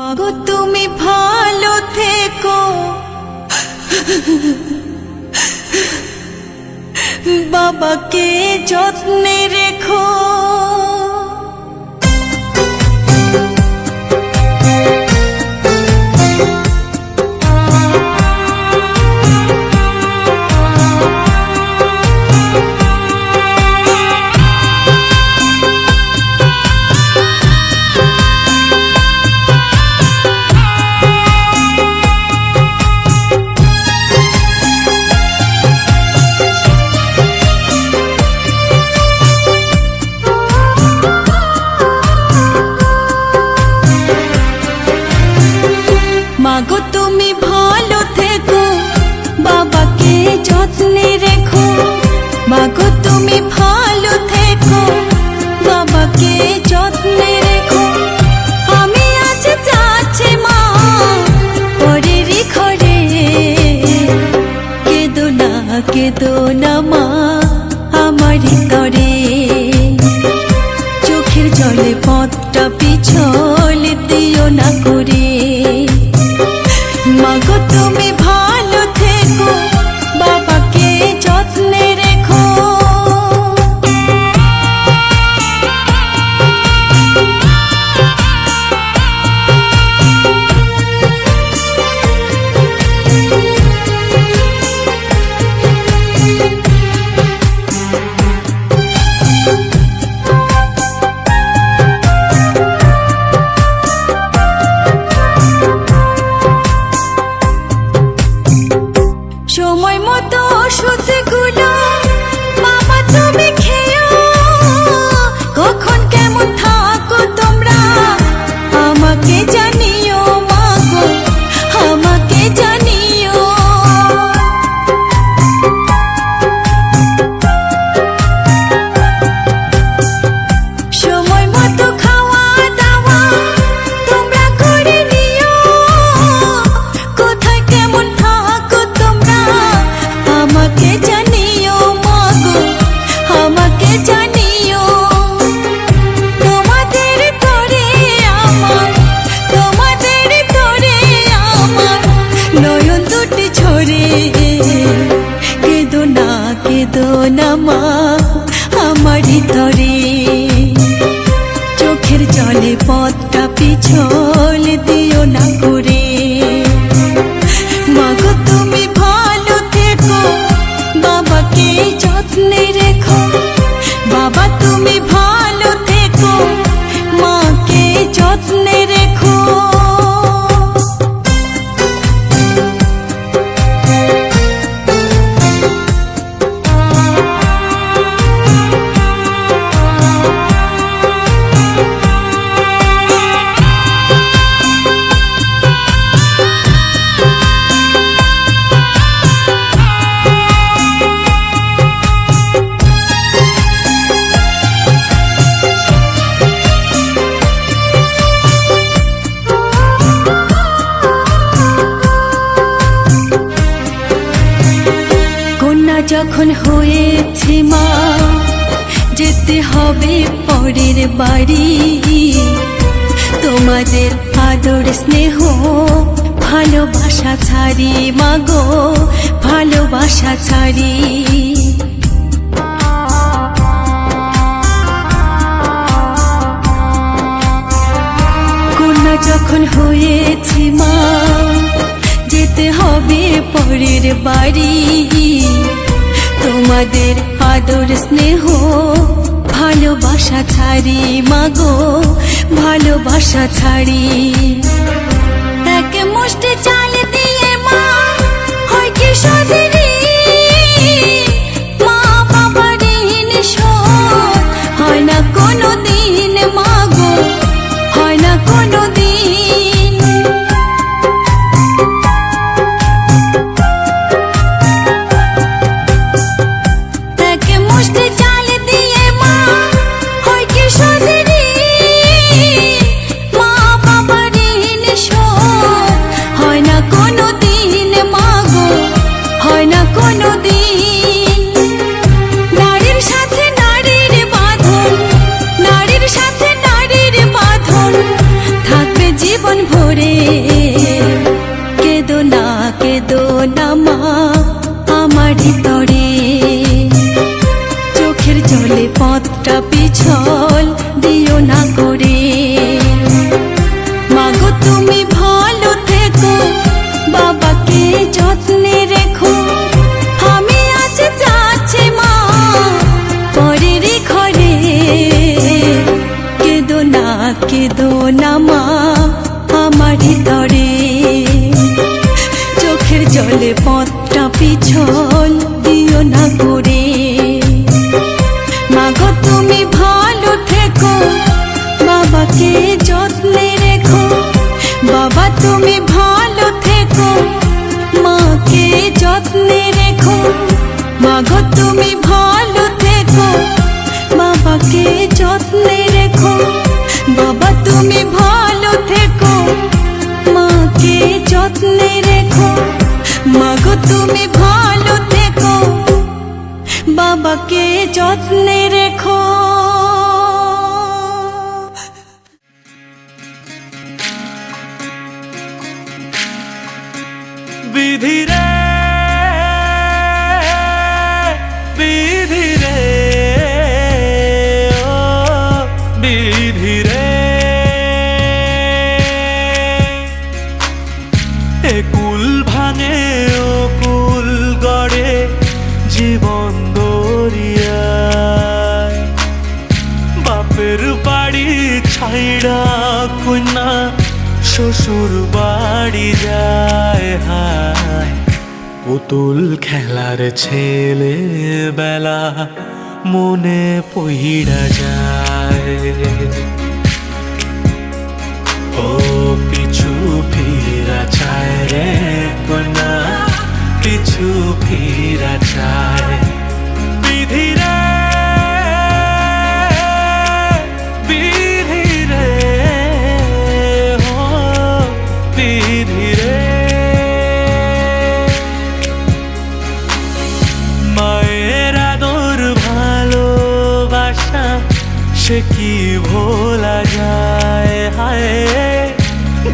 মাগো তুমি ভালো থেকো। বাবাকে যত্নে রেখো। বসতে পথটা পিছল দিও না কন্যা যখন হয়েছে মা, যেতে হবে পরের বাড়ি। তোমাদের আদর, স্নেহ, ভালোবাসা ছাড়ি মাগো ভালোবাসা ছাড়ি। কন্যা যখন হয়েছে মা, যেতে হবে পরের বাড়ি। তোমাদের আদর স্নেহ, ভালোবাসা ছাড়ি মাগো, ভালোবাসা ছাড়ি। তাকে মুষ্টি চাল দিয়ে মা, হয় কি পথ যত্নে রেখো। বিধিরা পুতুল খেলার ছেলে বেলা মনে পহিরা যায়। ও পিছু ফিরা চায় রে কোনা পিছু ফিরা চায়। সে কি ভোলা যায়? হায়,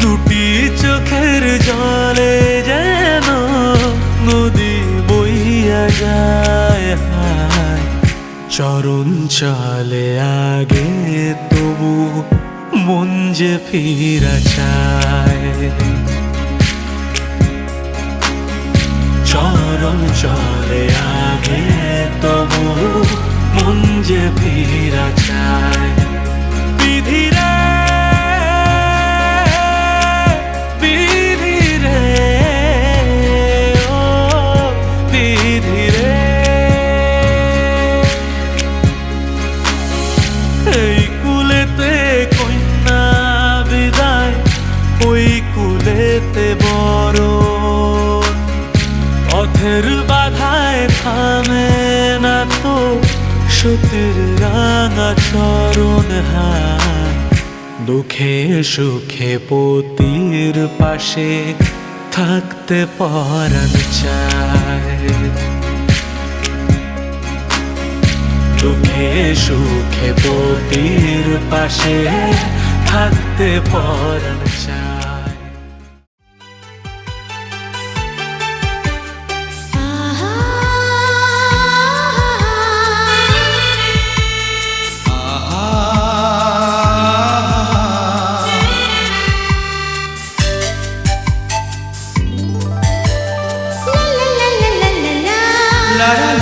দুটি চোখের জলে যেন নদী বইয়া যায়। হায়, চরণ চলে আগে তবু মন যে ফিরা চায়। চরণ চলে আগে তবু মন যে ফিরা চায়। সুখে পতির পাশে থাকতে পরাণ চায়। দুঃখে সুখে পতির পাশে থাকতে পরাণ চায়।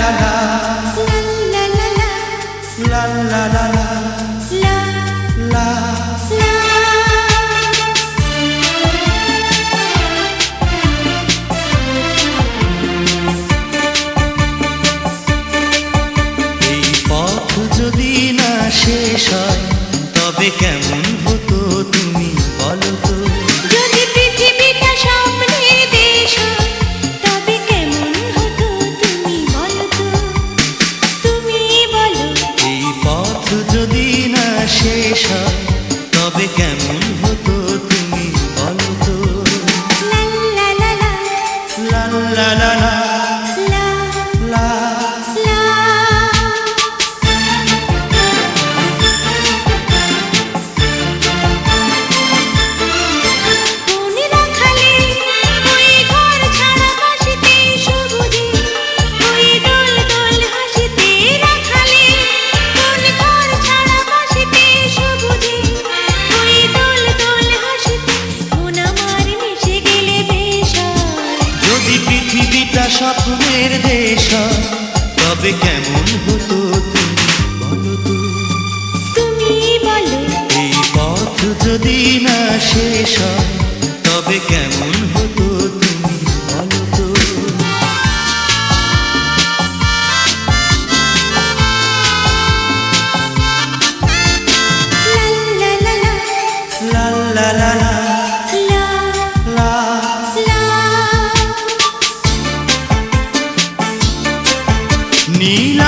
na na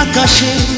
abacaxi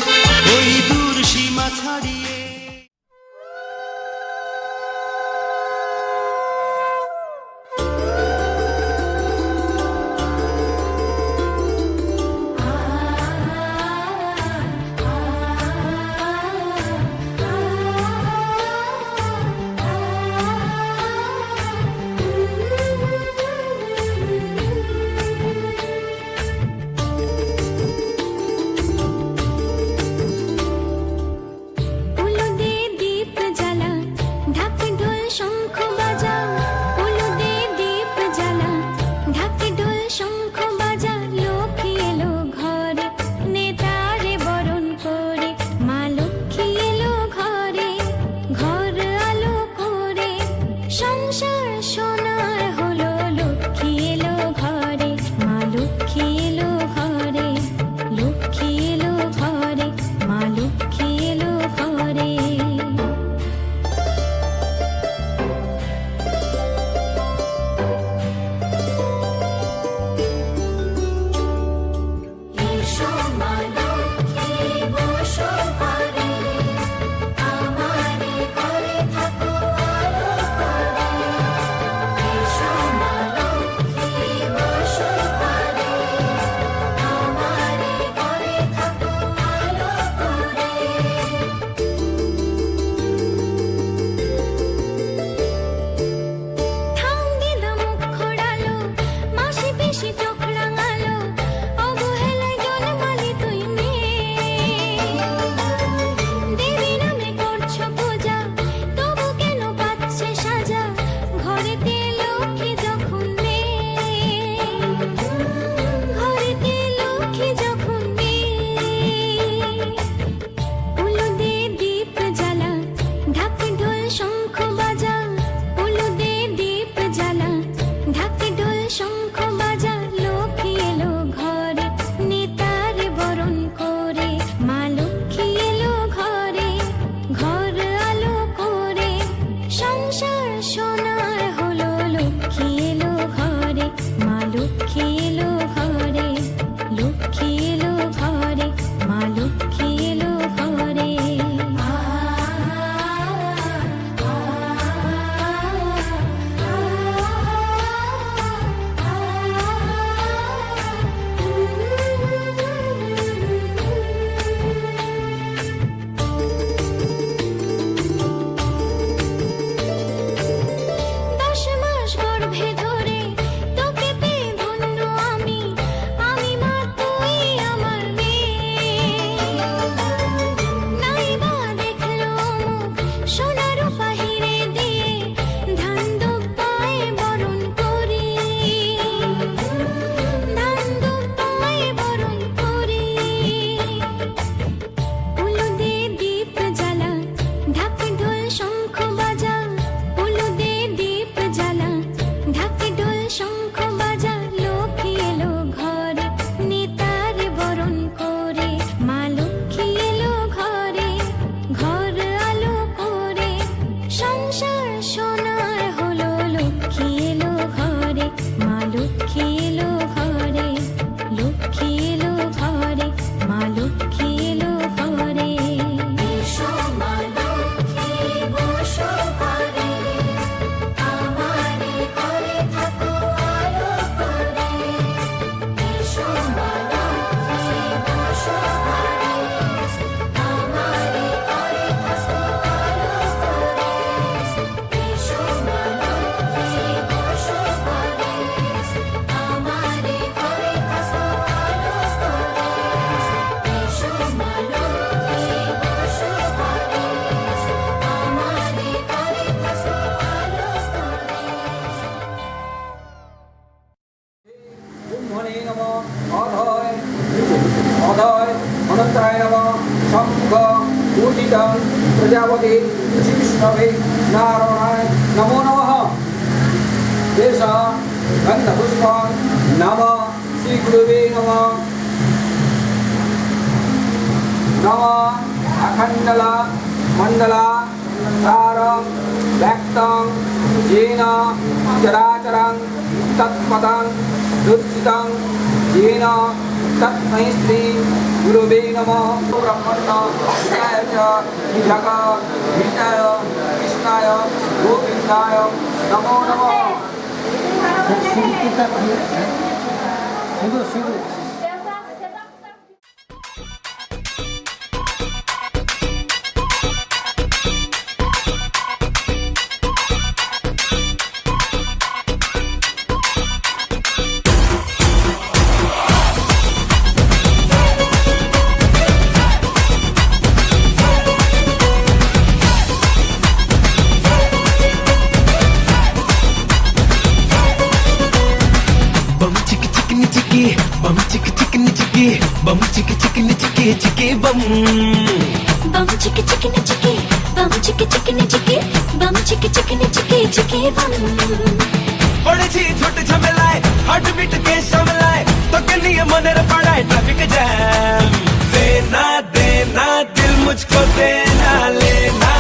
নম অধয় অধয় অনন্তায় নম শঙ্খ পূজিতং প্রজাপতি ঋষিবিষ্ণবে নারায়ণায় নমো নমঃ দেশ গন্ধপুষ্পং নম শ্রীগুরুবে নম నమ అఖండల మండల తారం వ్యక్తం జీన చరాచరం తత్పదం दुर्सितां येन तस्मै श्री गुरुवे नमः ब्रह्मणाय च विधका विष्णाय कृष्णाय गोविन्दाय नमो नमः Bum chicka chicken chicky, bum chicka chicken chicky, bum chicka chicken chicky chicky bum. बड़े जी छोट झमेलाए हार्ट बीट के समलाए तो के लिए मन पड़ाए ट्रैफ़िक जैम देना देना दिल मुझको देना लेना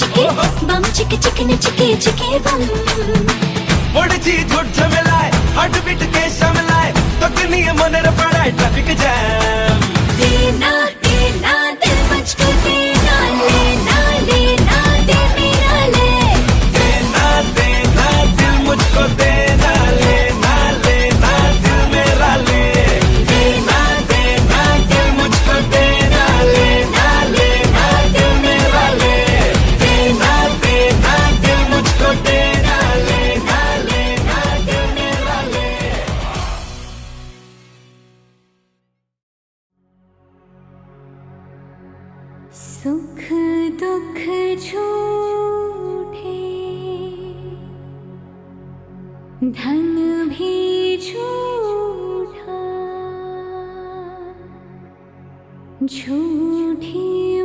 चिके। बम चिके चिके ने चिके चिके बम। बड़ी चीज़ उठ जमलाए हार्ट बीट के समलाए तो किन्हीं मनेर पड़ाए ट्रैफ़िक जाए सुख दुख झूठे धन भी झूठा झूठी